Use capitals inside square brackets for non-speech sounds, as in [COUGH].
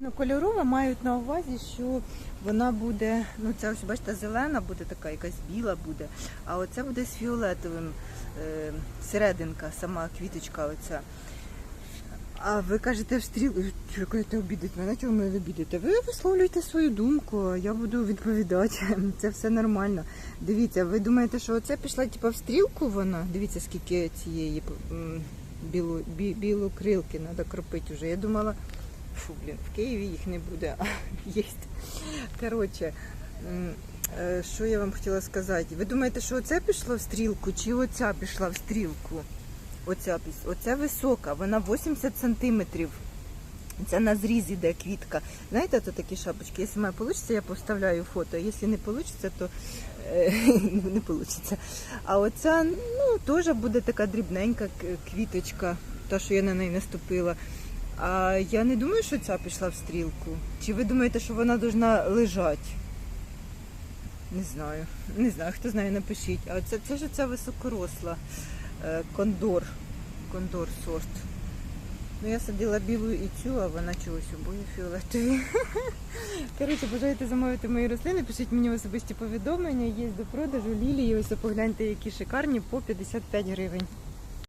Ну, кольорова мають на увазі, що вона буде, ну ця ось бачите, зелена буде така, якась біла буде, а оця буде з фіолетовим е, серединка, сама квіточка оця. А ви кажете в стріл, кажете, обідать мене, чого ви обідите? Ви висловлюєте свою думку, я буду відповідати. [LAUGHS] Це все нормально. Дивіться, ви думаєте, що оце пішла типу, в стрілку вона? Дивіться, скільки цієї м, біло, бі, білокрилки треба кропити вже. Я думала, фу, блін, в Києві їх не буде, а [LAUGHS] є. Коротше, е, що я вам хотіла сказати? Ви думаєте, що оце пішло в стрілку, чи оця пішла в стрілку? Оця, оця висока, вона 80 сантиметрів. Це на зріз іде квітка. Знаєте, то такі шапочки. Якщо має вийде, я поставляю фото. Якщо не вийде, то е, [LAUGHS] не вийде. А оця ну, теж буде така дрібненька квіточка, та, що я на неї наступила. А я не думаю, що ця пішла в стрілку. Чи ви думаєте, що вона повинна лежати? Не знаю. Не знаю, хто знає, напишіть. А це, це ж ця високоросла е, кондор. Кондор сорт. Ну, я садила білу і цю, а вона чогось обоє фіолетові. [LAUGHS] Коротше, бажаєте замовити мої рослини, пишіть мені особисті повідомлення, є до продажу лілії. Ось погляньте, які шикарні по 55 гривень.